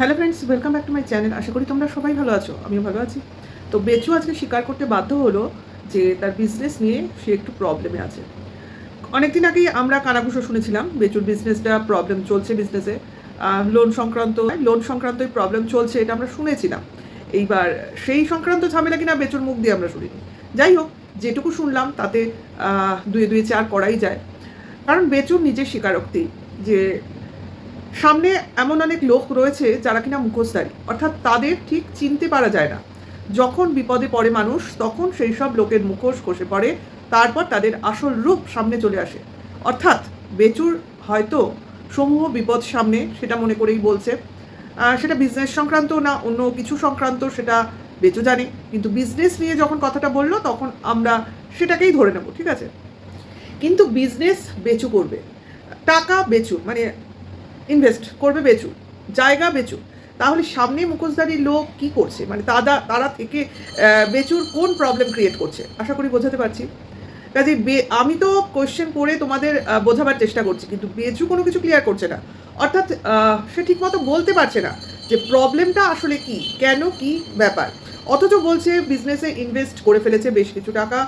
Hello friends welcome back to my channel আশা করি তোমরা সবাই ভালো আছো, আমিও ভালো আছি। তো বেচু আজকে স্বীকার করতে বাধ্য হলো যে তার বিজনেস নিয়ে সে একটু প্রবলেমে আছে। অনেকদিন আগেই আমরা কানাঘুষো শুনেছিলাম, বেচুর বিজনেসটা প্রবলেম চলছে বিজনেসে লোন সংক্রান্ত লোন সংক্রান্তই প্রবলেম চলছে এটা আমরা শুনেছিলাম। এইবার সেই সংক্রান্ত ঝামেলা কিনা বেচুর মুখ দিয়ে আমরা শুনিনি। যাই হোক, যেটুকু শুনলাম তাতে দুয়ে দুয়ে চার করাই যায়। কারণ বেচুর নিজের স্বীকারোক্তি যে সামনে এমন অনেক লোক রয়েছে যারা কিনা মুখোশধারী। অর্থাৎ তাদের ঠিক চিনতে পারা যায় না। যখন বিপদে পড়ে মানুষ, তখন সেই সব লোকের মুখোশ খসে পড়ে, তারপর তাদের আসল রূপ সামনে চলে আসে। অর্থাৎ বেচুর হয়তো সমূহ বিপদ সামনে, সেটা মনে করেই বলছে। সেটা বিজনেস সংক্রান্ত না, অন্য কিছু সংক্রান্ত, সেটা বেচু জানে। কিন্তু বিজনেস নিয়ে যখন কথাটা বলল, তখন আমরা সেটাকেই ধরে নেব, ঠিক আছে? কিন্তু বিজনেস বেচু করবে। টাকা বেচু মানে ইনভেস্ট করবে বেচু জায়গা বেচু তাহলে সামনে মুখোশধারী লোক কি করছে? মানে তারা তারা থেকে বেচুর কোন প্রবলেম ক্রিয়েট করছে? আশা করি বোঝাতে পারছি। কাজে আমি তো কোয়েশ্চেন করে তোমাদের বোঝাবার চেষ্টা করছি, কিন্তু বেচু কোনো কিছু ক্লিয়ার করছে না। অর্থাৎ সে ঠিকমতো বলতে পারছে না যে প্রবলেমটা আসলে কি, কেন কি ব্যাপার। অথচ বলছে বিজনেসে ইনভেস্ট করে ফেলেছে বেশ কিছু টাকা,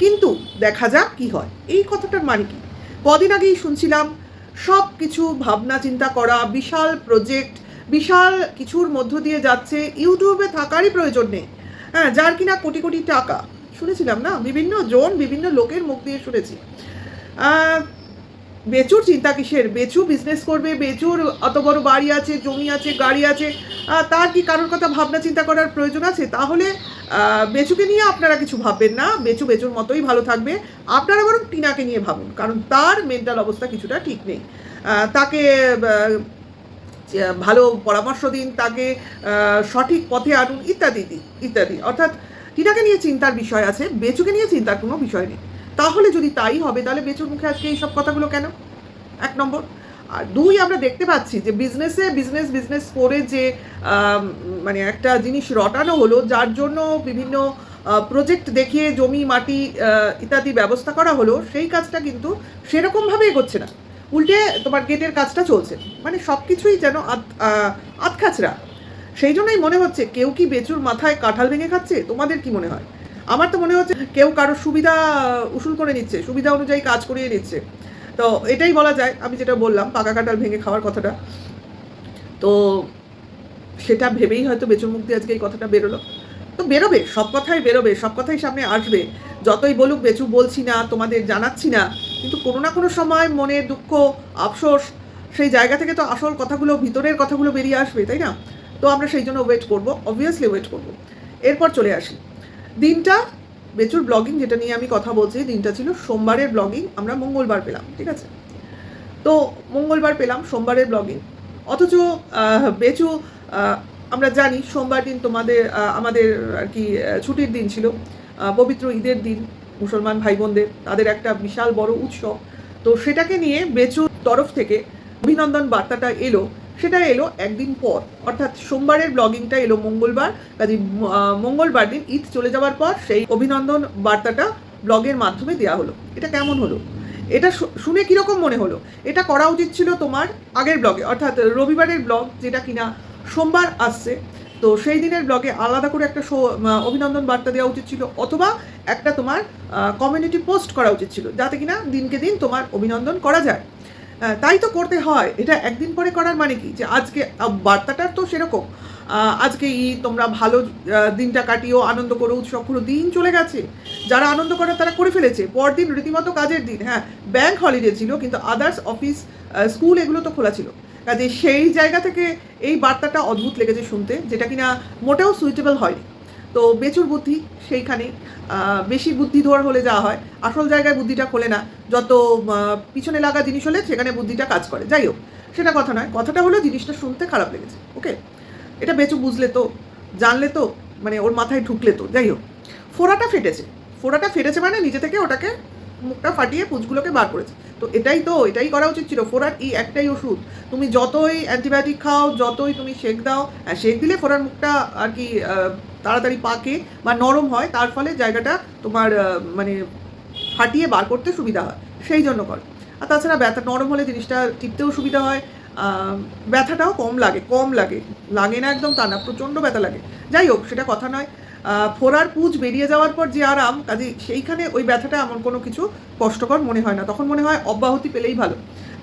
কিন্তু দেখা যাক কি হয়। এই কথাটার মানে কি? কদিন আগেই শুনছিলাম সব কিছু ভাবনা চিন্তা করা, বিশাল প্রজেক্ট বিশাল কিছুর মধ্য দিয়ে যাচ্ছে ইউটিউবে থাকারই প্রয়োজন নেই। হ্যাঁ যার কিনা কোটি কোটি টাকা। শুনেছিলাম না? বিভিন্ন জন বিভিন্ন লোকের মুখ দিয়ে শুনেছি। বেচুর চিন্তা কিসের? বেচু বিজনেস করবে, বেচুর অত বড় বাড়ি আছে, জমি আছে, গাড়ি আছে। তার কি কারোর কথা ভাবনা চিন্তা করার প্রয়োজন আছে? তাহলে বেচুকে নিয়ে আপনারা কিছু ভাববেন না। বেচু বেচুর মতোই ভালো থাকবে। আপনারা বরং টিনাকে নিয়ে ভাবুন, কারণ তার মেন্টাল অবস্থা কিছুটা ঠিক নেই। তাকে ভালো পরামর্শ দিন, তাকে সঠিক পথে আনুন, ইত্যাদি ইত্যাদি। অর্থাৎ, টিনাকে নিয়ে চিন্তার বিষয় আছে, বেচুকে নিয়ে চিন্তার কোনো বিষয় নেই। তাহলে যদি তাই হবে, তাহলে বেচুর মুখে আজকে এই সব কথাগুলো কেন? এক নম্বর। আর দুই, আমরা দেখতে পাচ্ছি যে বিজনেসে বিজনেস বিজনেস করে যে মানে একটা জিনিস রটানো হলো, যার জন্য বিভিন্ন প্রজেক্ট দেখিয়ে জমি, মাটি ইত্যাদি ব্যবস্থা করা হলো, সেই কাজটা কিন্তু সেরকমভাবে এগোচ্ছে না। উল্টে তোমার গেটের কাজটা চলছে। মানে সব কিছুই যেন আধখাচরা। সেই জন্যই মনে হচ্ছে, কেউ কি বেচুর মাথায় কাঁঠাল ভেঙে খাচ্ছে? তোমাদের কি মনে হয়? আমার তো মনে হচ্ছে কেউ কারোর সুবিধা উসুল করে নিচ্ছে, সুবিধা অনুযায়ী কাজ করিয়ে নিচ্ছে। তো এটাই বলা যায়, আমি যেটা বললাম, পাকা কাঁঠাল ভেঙে খাওয়ার কথাটা। তো সেটা ভেবেই হয়তো বেচুর মুখ দিয়ে আজকে এই কথাটা বেরোলো। তো বেরোবে, সব কথাই বেরোবে, সব কথাই সামনে আসবে। যতই বলুক, বেচু বলছি না, তোমাদের জানাচ্ছি না, কিন্তু কোনো না কোনো সময় মনের দুঃখ, আফসোস, সেই জায়গা থেকে তো আসল কথাগুলো, ভিতরের কথাগুলো বেরিয়ে আসবে, তাই না? তো আমরা সেই জন্য ওয়েট করব অবভিয়াসলি ওয়েট করব। এরপর চলে আসি। দিনটা, বেচুর ব্লগিং যেটা নিয়ে আমি কথা বলছি, দিনটা ছিল সোমবারের ব্লগিং আমরা মঙ্গলবার পেলাম, ঠিক আছে? তো মঙ্গলবার পেলাম সোমবারের ব্লগিং অথচ বেচু আমরা জানি সোমবার দিন তোমাদের আমাদের আর কি ছুটির দিন ছিল পবিত্র ঈদের দিন, মুসলমান ভাই বোনদের তাদের একটা বিশাল বড় উৎসব, তো সেটাকে নিয়ে বেচুর তরফ থেকে অভিনন্দন বার্তাটা এলো সেটা এলো একদিন পর। অর্থাৎ সোমবারের ব্লগিংটা এলো মঙ্গলবার কাজে মঙ্গলবার দিন ঈদ চলে যাওয়ার পর সেই অভিনন্দন বার্তাটা ব্লগের মাধ্যমে দেওয়া হলো। এটা কেমন হলো? এটা শুনে কীরকম মনে হলো? এটা করা উচিত ছিল তোমার আগের ব্লগে অর্থাৎ রবিবারের ব্লগ যেটা কিনা সোমবার আসছে, তো সেই দিনের ব্লগে আলাদা করে একটা অভিনন্দন বার্তা দেওয়া উচিত ছিল, অথবা একটা তোমার কমিউনিটি পোস্ট করা উচিত ছিল, যাতে কিনা দিনকে দিন তোমার অভিনন্দন করা যায়। তাই তো করতে হয়। এটা একদিন পরে করার মানে কি? যে আজকে বার্তাটার তো সেরকম। আজকে ঈদ, তোমরা ভালো দিনটা কাটিও, আনন্দ করো উৎসব করো দিন চলে গেছে। যারা আনন্দ করে, তারা করে ফেলেছে। পরদিন রীতিমতো কাজের দিন হ্যাঁ ব্যাংক হলিডে ছিল, কিন্তু আদার্স অফিস স্কুল এগুলো তো খোলা ছিল। কাজে সেই জায়গা থেকে এই বার্তাটা অদ্ভুত লেগেছে শুনতে, যেটা কিনা মোটেও সুইটেবল হয়নি। তো বেচুর বুদ্ধি সেইখানে বেশি বুদ্ধি ধোয়ার হলে যাওয়া হয়, আসল জায়গায় বুদ্ধিটা খোলে না, যত পিছনে লাগা জিনিস হলে সেখানে বুদ্ধিটা কাজ করে। যাই হোক, সেটা কথা নয়, কথাটা হলো জিনিসটা শুনতে খারাপ লেগেছে ওকে এটা বেচু বুঝলে তো, জানলে তো মানে ওর মাথায় ঢুকলে তো, যাই হোক। ফোড়াটা ফেটেছে ফোড়াটা ফেটেছে মানে নিজে থেকে ওটাকে মুখটা ফাটিয়ে পুঁজগুলোকে বার করেছে। তো এটাই তো এটাই করা উচিত ছিল। ফোড়ার এই একটাই ওষুধ। তুমি যতই অ্যান্টিবায়োটিক খাও যতই তুমি শেক দাও হ্যাঁ, শেক দিলে ফোরার মুখটা আর কি তাড়াতাড়ি পাকে বা নরম হয় তার ফলে জায়গাটা তোমার মানে ফাটিয়ে বার করতে সুবিধা হয়। সেই জন্য কর। আর তাছাড়া ব্যথা নরম হলে জিনিসটা টিপতেও সুবিধা হয়। ব্যথাটাও কম লাগে কম লাগে। লাগে না একদম তা না প্রচণ্ড ব্যথা লাগে। যাই হোক সেটা কথা নয়। ফোড়ার পুজ বেরিয়ে যাওয়ার পর যে আরাম কাজে সেইখানে ওই ব্যথাটা এমন কোনো কিছু কষ্টকর মনে হয় না। তখন মনে হয় অব্যাহতি পেলেই ভালো।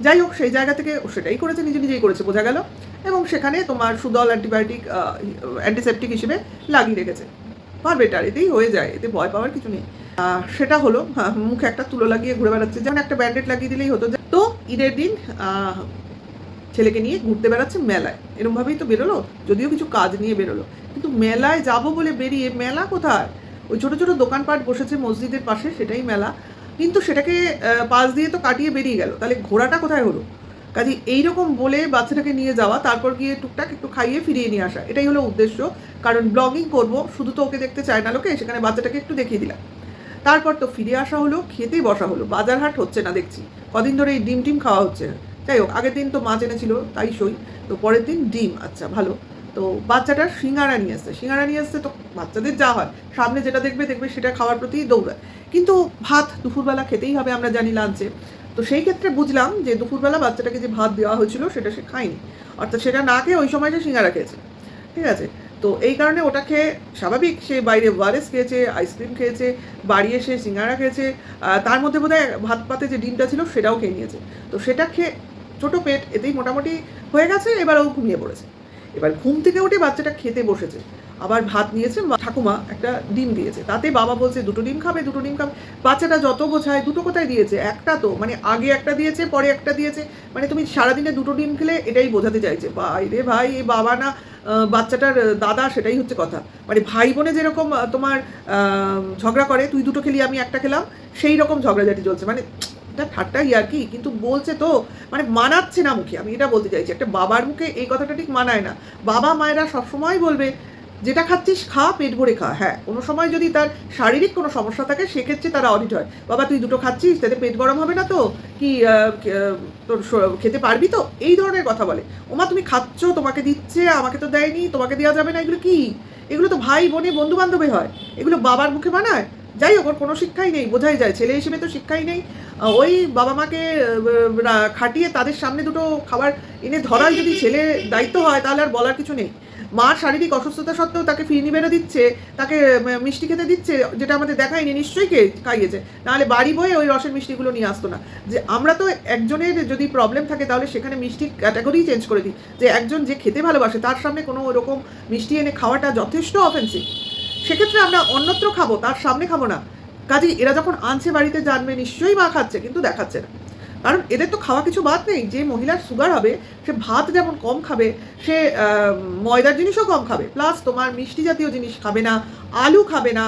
যাই হোক সেই জায়গা থেকে সেটাই করেছে নিজে নিজেই করেছে বোঝা গেল। এবং সেখানে তোমার সুদল অ্যান্টিবায়োটিক অ্যান্টিসেপটিক হিসেবে লাগিয়ে রেখেছে। ফার বেটার এতেই হয়ে যায় এতে ভয় পাওয়ার কিছু নেই। সেটা হলো হ্যাঁ, মুখে একটা তুলো লাগিয়ে ঘুরে বেড়াচ্ছে। যেমন একটা ব্যান্ডেড লাগিয়ে দিলেই হতো। তো ঈদের দিন ছেলেকে নিয়ে ঘুরতে বেড়াচ্ছে মেলায়। এরমভাবেই তো বেরোলো, যদিও কিছু কাজ নিয়ে বেরোলো। কিন্তু মেলায় যাব বলে বেরিয়ে, মেলা কোথায়? ওই ছোটো ছোটো দোকানপাট বসেছে মসজিদের পাশে, সেটাই মেলা। কিন্তু সেটাকে পাশ দিয়ে তো কাটিয়ে বেরিয়ে গেল। তাহলে ঘোরাটা কোথায় হলো? কাজে এইরকম বলে বাচ্চাটাকে নিয়ে যাওয়া, তারপর গিয়ে টুকটাক একটু খাইয়ে ফিরিয়ে নিয়ে আসা, এটাই হলো উদ্দেশ্য। কারণ ব্লগিং করব, শুধু তো ওকে দেখতে চায় না লোকে, সেখানে বাচ্চাটাকে একটু দেখিয়ে দিলাম। তারপর তো ফিরে আসা হলো খেতেই বসা হলো। বাজার হাট হচ্ছে না দেখছি। কদিন ধরে এই ডিম টিম খাওয়া হচ্ছে না। যাই হোক আগের দিন তো মাছ এনেছিল, তাই সই। তো পরের দিন ডিম আচ্ছা ভালো। তো বাচ্চাটা সিঙ্গারা নিয়ে আসছে। সিঙ্গারা নিয়ে আসছে তো বাচ্চাদের যা হয়, সামনে যেটা দেখবে দেখবে সেটা খাওয়ার প্রতি দৌড়ায়। কিন্তু ভাত দুপুরবেলা খেতেই হবে আমরা জানি লাঞ্চে। তো সেই ক্ষেত্রে বুঝলাম যে দুপুরবেলা বাচ্চাটাকে যে ভাত দেওয়া হয়েছিল, সেটা সে খায়নি। অর্থাৎ সেটা না খেয়ে ওই সময় সে সিঙ্গারা খেয়েছে। ঠিক আছে? তো এই কারণে ওটা খেয়ে স্বাভাবিক, সে বাইরে ওয়ারেস খেয়েছে, আইসক্রিম খেয়েছে, বাড়ি এসে সিঙ্গারা খেয়েছে তার মধ্যে বোধহয় ভাত পাতে যে ডিমটা ছিল সেটাও খেয়ে নিয়েছে। তো সেটা খেয়ে ছোটো পেট এতেই মোটামুটি হয়ে গেছে, এবার ও ঘুমিয়ে পড়েছে। এবার ঘুম থেকে উঠে বাচ্চাটা খেতে বসেছে। আবার ভাত নিয়েছে ঠাকুমা একটা ডিম দিয়েছে। তাতে বাবা বলছে, দুটো ডিম খাবে, দুটো ডিম খাবে। বাচ্চাটা যত বোঝায় দুটো কোথায় দিয়েছে? একটা তো মানে আগে একটা দিয়েছে, পরে একটা দিয়েছে। মানে তুমি সারাদিনে দুটো ডিম খেলে এটাই বোঝাতে চাইছে। ভাই রে ভাই এই বাবা না বাচ্চাটার দাদা, সেটাই হচ্ছে কথা। মানে ভাই বোনে যেরকম তোমার ঝগড়া করে, তুই দুটো খেলি, আমি একটা খেলাম। সেই রকম ঝগড়াঝাটি চলছে। মানে ঠাট্টা আর কি? কিন্তু বলছে তো মানে মানাচ্ছে না মুখে। আমি এটা বলতে চাইছি, একটা বাবার মুখে এই কথাটা ঠিক মানায় না। বাবা মায়েরা সবসময় বলবে, যেটা খাচ্ছিস খা, পেট ভরে খা। হ্যাঁ কোনো সময় যদি তার শারীরিক কোনো সমস্যা থাকে, সেক্ষেত্রে তারা অডিট হয়। বাবা, তুই দুটো খাচ্ছিস, তাতে পেট গরম হবে না তো? কি তোর খেতে পারবি তো? এই ধরনের কথা বলে। ওমা, তুমি খাচ্ছ, তোমাকে দিচ্ছে, আমাকে তো দেয়নি, তোমাকে দেওয়া যাবে না। এগুলো কি? এগুলো তো ভাই বোনে বন্ধু বান্ধবে হয়। এগুলো বাবার মুখে মানায়? যাই হোক ওর কোনো শিক্ষাই নেই, বোঝাই যায়। ছেলে হিসেবে তো শিক্ষাই নেই। ওই বাবা মাকে খাটিয়ে তাদের সামনে দুটো খাবার এনে ধরার যদি ছেলে দায়িত্ব হয়, তাহলে আর বলার কিছু নেই। মার শারীরিক অসুস্থতা সত্ত্বেও তাকে ফিরনি বেড়ে দিচ্ছে, তাকে মিষ্টি খেতে দিচ্ছে, যেটা আমাদের দেখায়নি, নিশ্চয়ই কে খাইয়েছে। নাহলে বাড়ি বয়ে ওই রসের মিষ্টিগুলো নিয়ে আসতো না। যে আমরা তো একজনের যদি প্রবলেম থাকে, তাহলে সেখানে মিষ্টির ক্যাটাগরি চেঞ্জ করে দিই। যে একজন যে খেতে ভালোবাসে, তার সামনে কোনো ওরকম মিষ্টি এনে খাওয়াটা যথেষ্ট অফেন্সিভ সেক্ষেত্রে আমরা অন্যত্র খাব, তার সামনে খাব না। কাজেই এরা যখন আনছে বাড়িতে জানবে, নিশ্চয়ই মা খাচ্ছে, কিন্তু দেখাচ্ছে না। কারণ এদের তো খাওয়া কিছু বাদ নেই, যে মহিলার সুগার হবে, সে ভাত যেমন কম খাবে, সে ময়দার জিনিসও কম খাবে। প্লাস তোমার মিষ্টি জাতীয় জিনিস খাবে না, আলু খাবে না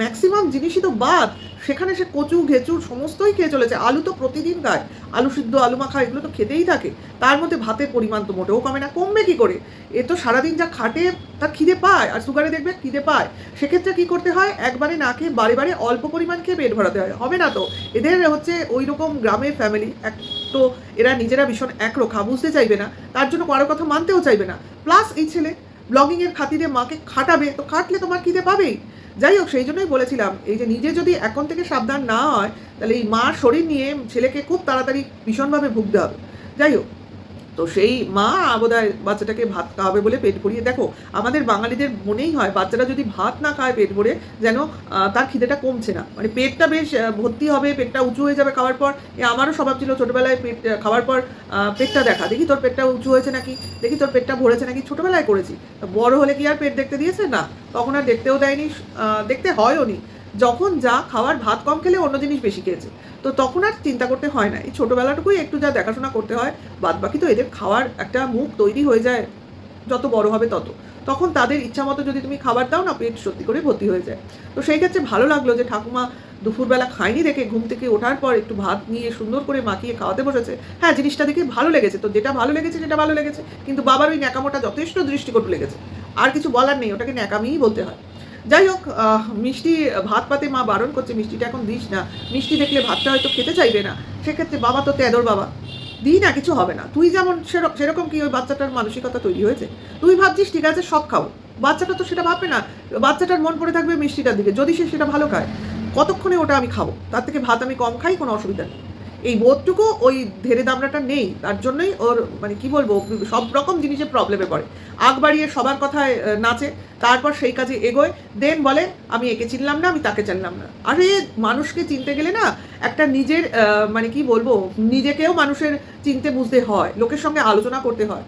ম্যাক্সিমাম জিনিসই তো বাদ। সেখানে সে কচু, ঘেঁচু, সমস্তই খেয়ে চলেছে। আলু তো প্রতিদিন খায়। আলু সিদ্ধ, আলু মাখা, এগুলো তো খেতেই থাকে। তার মধ্যে ভাতের পরিমাণ তো মোটেও কমে না। কমবে কি করে? এ তো সারাদিন যা খাটে, তার খিদে পায়। আর সুগারে দেখবে খিদে পায়। সেক্ষেত্রে কি করতে হয়? একবারে না খেয়ে বারে বারে অল্প পরিমাণ খেয়ে পেট ভরাতে হয়। হবে না তো? এদের হচ্ছে ওই রকম গ্রামের ফ্যামিলি এক তো এরা নিজেরা ভীষণ একরোখা, বুঝতে চাইবে না। তার জন্য কারও কথা মানতেও চাইবে না। প্লাস এই ছেলে ব্লগিংয়ের খাতিরে মাকে খাটাবে। তো খাটলে তোমার খিদে পাবেই। যাই হোক, সেই জন্যই বলেছিলাম, এই যে নিজে যদি এখন থেকে সাবধান না হয়, তাহলে এই মার শরীর নিয়ে ছেলেকে খুব তাড়াতাড়ি ভীষণভাবে ভুগতে হবে। যাই হোক তো সেই মা বোধহয় বাচ্চাটাকে ভাত খাওয়াবে বলে পেট ভরিয়ে, দেখো, আমাদের বাঙালিদের মনেই হয় বাচ্চারা যদি ভাত না খায় পেট ভরে, যেন তার খিদেটা কমছে না। মানে পেটটা বেশ ভর্তি হবে, পেটটা উঁচু হয়ে যাবে খাওয়ার পর। এ আমারও স্বভাব ছিল ছোটোবেলায় পেট খাওয়ার পর পেটটা দেখা। দেখি তোর পেটটা উঁচু হয়েছে নাকি? দেখি তোর পেটটা ভরেছে নাকি? ছোটোবেলায় করেছি। বড় হলে কি আর পেট দেখতে দিয়েছে? না। তখন আর দেখতেও দেয়নি দেখতে হয়ও নি। যখন যা খাওয়ার ভাত কম খেলে অন্য জিনিস বেশি খেয়েছে। তো তখন আর চিন্তা করতে হয় না। এই ছোটোবেলাটুকুই একটু যা দেখাশোনা করতে হয় বাদ বাকি তো এদের খাওয়ার একটা মুখ তৈরি হয়ে যায়, যত বড় হবে তত। তখন তাদের ইচ্ছা মতো যদি তুমি খাবার দাও না, পেট সত্যি করে ভর্তি হয়ে যায়। তো সেই ক্ষেত্রে ভালো লাগল যে ঠাকুমা দুপুরবেলা খায়নি দেখে ঘুম থেকে ওঠার পর একটু ভাত নিয়ে সুন্দর করে মাখিয়ে খাওয়াতে বসেছে। হ্যাঁ জিনিসটা দেখে ভালো লেগেছে তো, যেটা ভালো লেগেছে সেটা ভালো লেগেছে। কিন্তু বাবার ওই ন্যাকামোটা যথেষ্ট দৃষ্টিকটু লেগেছে। আর কিছু বলার নেই, ওটাকে ন্যাকামিই বলতে হয়। যাই হোক মিষ্টি ভাত পাতে মা বারণ করছে, মিষ্টিটা এখন দিস না। মিষ্টি দেখলে ভাতটা হয়তো খেতে চাইবে না। সেক্ষেত্রে বাবা তো তেদর বাবা। দিই না, কিছু হবে না। তুই যেমন সেরক- সেরকম কি ওই বাচ্চাটার মানসিকতা তৈরি হয়েছে? তুই ভাবছিস, ঠিক আছে, সব খাও। বাচ্চাটা তো সেটা ভাববে না। বাচ্চাটার মন পড়ে থাকবে মিষ্টিটার দিকে। যদি সে সেটা ভালো খায়, কতক্ষণে ওটা আমি খাব? তার থেকে ভাত আমি কম খাই, কোনো অসুবিধা নেই। এই বোধটুকু ওই ধেরে দামড়াটা নেই, তার জন্যই ওর মানে কি বলব, সব রকম জিনিসে প্রবলেমে পড়ে। আগ বাড়িয়ে সবার কথায় নাচে, তারপর সেই কাজে এগোয় দেন বলে, আমি একে চিনলাম না, আমি তাকে চিনলাম না। আরে, মানুষকে চিনতে গেলে না, একটা নিজের মানে কি বলব, নিজেকেও মানুষের চিনতে বুঝতে হয়, লোকের সঙ্গে আলোচনা করতে হয়।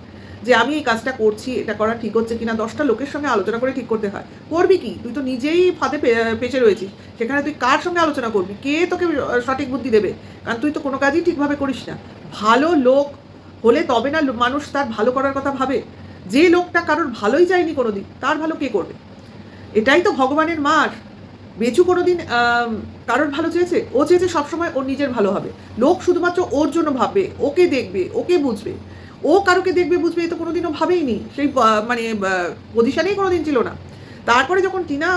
যে আমি এই কাজটা করছি এটা করা ঠিক হচ্ছে কিনা দশটা লোকের সঙ্গে আলোচনা করে ঠিক করতে হয়। করবি কি? তুই তো নিজেই ফাঁদে পেঁচে রয়েছিস। সেখানে তুই কার সঙ্গে আলোচনা করবি? কে তোকে সঠিক বুদ্ধি দেবে? কারণ তুই তো কোনো কাজই ঠিকভাবে করিস না। ভালো লোক হলে তবে না মানুষ তার ভালো করার কথা ভাবে। যে লোকটা কারোর ভালোই চায়নি কোনোদিন তার ভালো কে করবে? এটাই তো ভগবানের মার। বেচু কোনোদিন আম, কারোর ভালো চেয়েছে? ও চেয়েছে সবসময় ওর নিজের ভালো হবে। লোক শুধুমাত্র ওর জন্য ভাববে ওকে দেখবে ওকে বুঝবে। ও কারোকে দেখবে, বুঝবে, এ তো কোনোদিনও ভাবেইনি। সেই মানে পজিশনেই কোনোদিন ছিল না। তারপরে যখন টিনা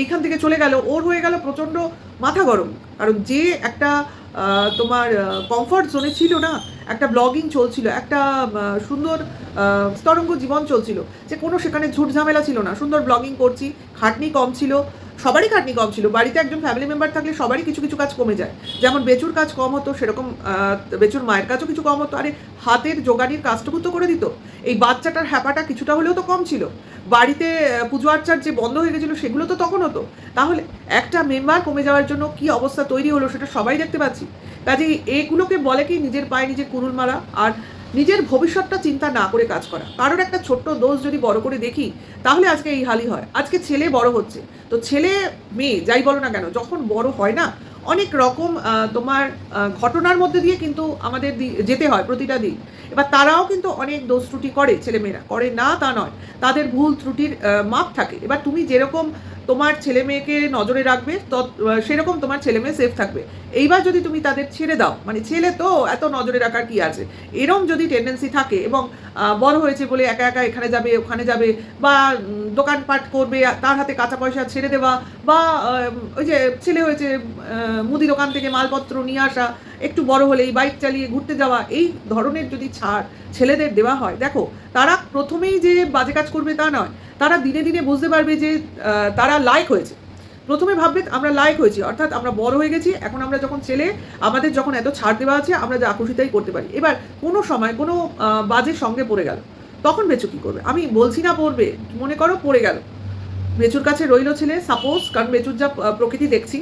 এইখান থেকে চলে গেল, ওর হয়ে গেল প্রচণ্ড মাথা গরম। কারণ যে একটা তোমার কমফর্ট জোনে ছিল না, একটা ব্লগিং চলছিল, একটা সুন্দর স্তরঙ্গ জীবন চলছিল, যে কোনো সেখানে ঝুট ঝামেলা ছিল না। সুন্দর ব্লগিং করছি, খাটনি কম ছিল সবারই খাটনি কম ছিল। বাড়িতে একজন ফ্যামিলি মেম্বার থাকলে সবারই কিছু কিছু কাজ কমে যায়। যেমন বেচুর কাজ কম হতো, সেরকম বেচুর মায়ের কাজও কিছু কম হতো। আরে, হাতের জোগাড়ির কাজটুকু তো করে দিত। এই বাচ্চাটার হ্যাপাটা কিছুটা হলেও তো কম ছিল। বাড়িতে পুজো আর্চার যে বন্ধ হয়ে গেছিল, সেগুলো তো তখন হতো। তাহলে একটা মেম্বার কমে যাওয়ার জন্য কি অবস্থা তৈরি হলো, সেটা সবাই দেখতে পাচ্ছি। কাজেই এগুলোকে বলে কি, নিজের পায়ে নিজের কুরুল মারা আর নিজের ভবিষ্যৎটা চিন্তা না করে কাজ করা। কারোর একটা ছোট্ট দোষ যদি বড় করে দেখি, তাহলে আজকে এই হালই হয়। আজকে ছেলে বড় হচ্ছে। তো ছেলে, মেয়ে, যাই বলো না কেন, যখন বড় হয় না, অনেক রকম তোমার ঘটনার মধ্যে দিয়ে কিন্তু আমাদের যেতে হয় প্রতিটা দিন। এবার তারাও কিন্তু অনেক দোষ ত্রুটি করে, ছেলেমেয়েরা। করে না তা নয়, তাদের ভুল ত্রুটির মাপ থাকে। এবার তুমি যেরকম তোমার ছেলে মেয়েকে নজরে রাখবে তত- সেরকম তোমার ছেলে মেয়ে সেফ থাকবে। এইবার যদি তুমি তাদের ছেড়ে দাও মানে ছেলে তো, এত নজরে রাখার কি আছে? এরম যদি টেন্ডেন্সি থাকে এবং বড় হয়েছে বলে একা একা এখানে যাবে, ওখানে যাবে, বা দোকানপাট করবে, তার হাতে কাঁচা পয়সা ছেড়ে দেওয়া, বা ওই যে ছেলে হয়েছে মুদি দোকান থেকে মালপত্র নিয়ে আসা একটু বড় হলেই বাইক চালিয়ে ঘুরতে যাওয়া, এই ধরনের যদি ছাড় ছেলেদের দেওয়া হয়, দেখো, তারা প্রথমেই যে বাজে কাজ করবে তা নয়, তারা দিনে দিনে বুঝতে পারবে যে তারা লাইক হয়েছে। প্রথমে ভাববে আমরা লাইক হয়েছি, অর্থাৎ আমরা বড় হয়ে গেছি, এখন আমরা যখন ছেলে, আমাদের যখন এত ছাড় দেওয়া আছে, আমরা যা আকর্ষিতাই করতে পারি। এবার কোনো সময় কোনো বাজের সঙ্গে পড়ে গেল। তখন বেচু কী করবে? আমি বলছি না পড়বে, মনে করো পড়ে গেল। বেচুর কাছে রইল ছেলে সাপোজ কারণ বেচুর যা প্রকৃতি দেখছি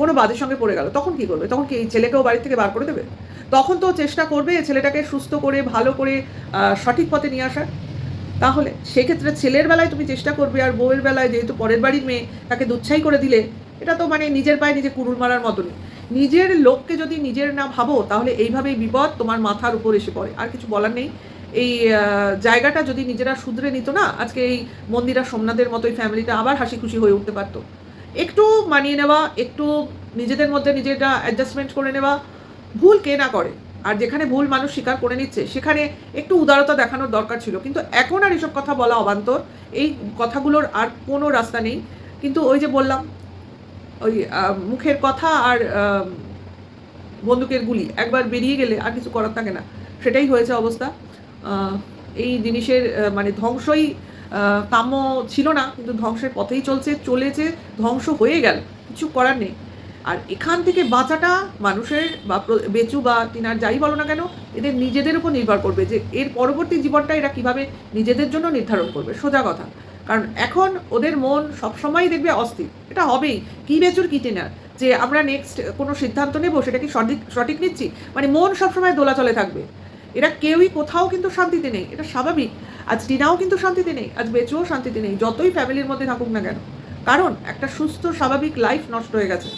কোনো বাজের সঙ্গে পড়ে গেল। তখন কি করবে? তখন কি এই ছেলেকেও বাড়ি থেকে বার করে দেবে? তখন তো চেষ্টা করবে ছেলেটাকে সুস্থ করে, ভালো করে সঠিক পথে নিয়ে আসার। তাহলে সেক্ষেত্রে ছেলের বেলায় তুমি চেষ্টা করবে আর বউয়ের বেলায় যেহেতু পরের বাড়ির মেয়ে, তাকে দুচ্ছাই করে দিলে, এটা তো মানে নিজের পায়ে নিজে কুড়ুল মারার মতনই। নিজের লোককে যদি নিজের না ভাবো, তাহলে এইভাবেই বিপদ তোমার মাথার উপর এসে পড়ে। আর কিছু বলার নেই। এই জায়গাটা যদি নিজেরা শুধরে নিত না, আজকে এই মন্দিরা সোমনাথের মতো এই ফ্যামিলিটা আবার হাসি খুশি হয়ে উঠতে পারতো। একটু মানিয়ে নেওয়া, একটু নিজেদের মধ্যে নিজেটা অ্যাডজাস্টমেন্ট করে নেওয়া, ভুল কে না করে। আর যেখানে ভুল মানুষ স্বীকার করে নিচ্ছে, সেখানে একটু উদারতা দেখানোর দরকার ছিল। কিন্তু এখন আর এসব কথা বলা অবান্তর। এই কথাগুলোর আর কোনো রাস্তা নেই। কিন্তু ওই যে বললাম, ওই মুখের কথা আর বন্দুকের গুলি, একবার বেরিয়ে গেলে আর কিছু করার থাকে না। সেটাই হয়েছে অবস্থা। এই জিনিসের মানে ধ্বংসই কাম্য ছিল না, কিন্তু ধ্বংসের পথেই চলছে, চলেছে, ধ্বংস হয়ে গেল, কিছু করার নেই। আর এখান থেকে বাঁচাটা মানুষের বা বেচু বা টিনার যাই বলো না কেন, এদের নিজেদের উপর নির্ভর করবে যে এর পরবর্তী জীবনটা এরা কীভাবে নিজেদের জন্য নির্ধারণ করবে, সোজা কথা। কারণ এখন ওদের মন সবসময় দেখবে অস্থির, এটা হবেই। কি বেচুর, কী টিনার? যে আমরা নেক্সট কোনো সিদ্ধান্ত নেব, সেটা কি সঠিক সঠিক নিচ্ছি? মানে মন সবসময় দোলাচলে থাকবে। এরা কেউই কোথাও কিন্তু শান্তিতে নেই, এটা স্বাভাবিক। আজ টিনাও কিন্তু শান্তিতে নেই, আজ বেচুও শান্তিতে নেই, যতই ফ্যামিলির মধ্যে থাকুক না কেন। কারণ একটা সুস্থ, স্বাভাবিক লাইফ নষ্ট হয়ে গেছে।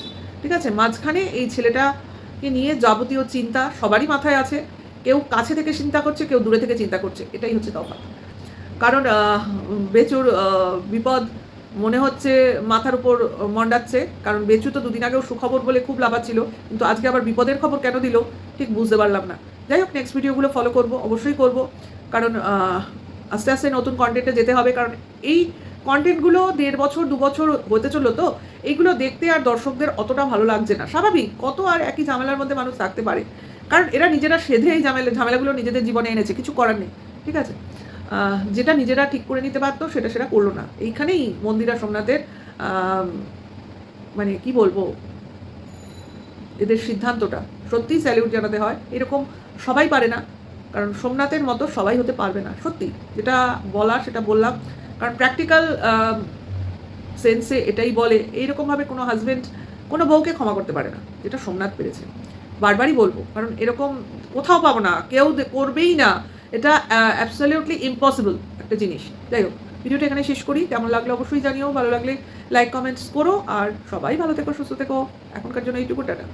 ঠিক আছে? মাঝখানে এই ছেলেটাকে নিয়ে যাবতীয় চিন্তা সবারই মাথায় আছে। কেউ কাছে থেকে চিন্তা করছে, কেউ দূরে থেকে চিন্তা করছে। এটাই হচ্ছে তফাৎ। কারণ বেচুর বিপদ মনে হচ্ছে মাথার উপর মন্ডাচ্ছে। কারণ বেচু তো দুদিন আগেও সুখবর বলে খুব লাভাচ্ছিল কিন্তু আজকে আবার বিপদের খবর কেন দিল? ঠিক বুঝতে পারলাম না। যাই হোক নেক্সট ভিডিওগুলো ফলো করব, অবশ্যই করব। কারণ আস্তে আস্তে নতুন কন্টেন্টে যেতে হবে, কারণ এই কন্টেন্টগুলো দেড় বছর, দু বছর হতে চলল তো, এইগুলো দেখতে আর দর্শকদের অতটা ভালো লাগছে না। স্বাভাবিক, কত আর একই ঝামেলার মধ্যে মানুষ থাকতে পারে। কারণ এরা নিজেরা সেধে এই ঝামেলা, ঝামেলাগুলো নিজেদের জীবনে এনেছে, কিছু করার নেই, ঠিক আছে? যেটা নিজেরা ঠিক করে নিতে পারতো সেটা সেটা করল না। এইখানেই মন্দিরা সোমনাথের মানে কি বলব, এদের সিদ্ধান্তটা। সত্যিই স্যালিউট জানাতে হয়। এরকম সবাই পারে না। কারণ সোমনাথের মতো সবাই হতে পারবে না, সত্যি। যেটা বলা সেটা বললাম। কারণ প্র্যাকটিক্যাল সেন্সে এটাই বলে, এইরকমভাবে কোনো হাজবেন্ড কোনো বউকে ক্ষমা করতে পারে না, যেটা সোমনাথ পেরেছে। বারবারই বলব, কারণ এরকম কোথাও পাবো না, কেউ করবেই না। এটা অ্যাবসলিউটলি ইম্পসিবল একটা জিনিস। যাই হোক, ভিডিওটা এখানে শেষ করি। কেমন লাগল অবশ্যই জানিও। ভালো লাগলে লাইক কমেন্টস করো। আর সবাই ভালো থেকো, সুস্থ থেকো। এখনকার জন্য এইটুকু, টাটা।